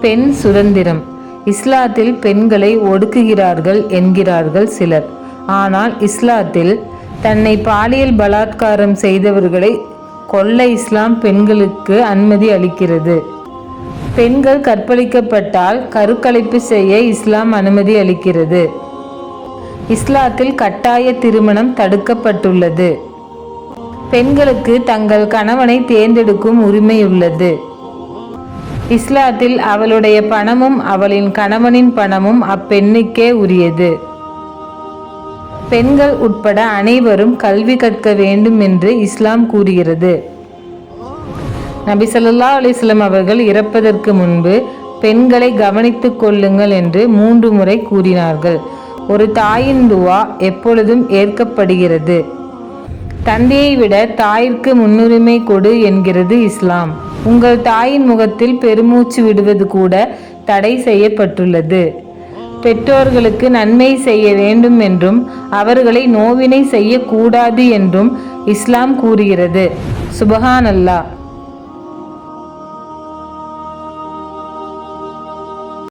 பெண் சுதந்திரம். இஸ்லாத்தில் பெண்களை ஒடுக்குகிறார்கள் என்கிறார்கள் சிலர். ஆனால் இஸ்லாத்தில் தன்னை பாலியல் பலாத்காரம் செய்தவர்களை கொல்ல இஸ்லாம் பெண்களுக்கு அனுமதி அளிக்கிறது. பெண்கள் கற்பழிக்கப்பட்டால் கருக்கலைப்பு செய்ய இஸ்லாம் அனுமதி அளிக்கிறது. இஸ்லாத்தில் கட்டாய திருமணம் தடுக்கப்பட்டுள்ளது. பெண்களுக்கு தங்கள் கணவனை தேர்ந்தெடுக்கும் உரிமை உள்ளது இஸ்லாத்தில் அவளுடைய பணமும் அவளின் கணவனின் பணமும் அப்பெண்ணுக்கே உரியது. பெண்கள் உட்பட அனைவரும் கல்வி கற்க வேண்டும் என்று இஸ்லாம் கூறுகிறது. நபி சொல்லா அலிஸ்லாம் அவர்கள் இறப்பதற்கு முன்பு பெண்களை கவனித்துக் கொள்ளுங்கள் என்று மூன்று முறை கூறினார்கள். ஒரு தாயின் துவா எப்பொழுதும் ஏற்கப்படுகிறது. தந்தையை விட தாயிற்கு முன்னுரிமை கொடு என்கிறது இஸ்லாம். உங்கள் தாயின் முகத்தில் பெருமூச்சு விடுவது கூட தடை செய்யப்பட்டுள்ளது. பெற்றோர்களுக்கு நன்மை செய்ய வேண்டும் என்றும் அவர்களை நோவினை செய்யக்கூடாது என்றும் இஸ்லாம் கூறுகிறது. சுபஹான் அல்லாஹ்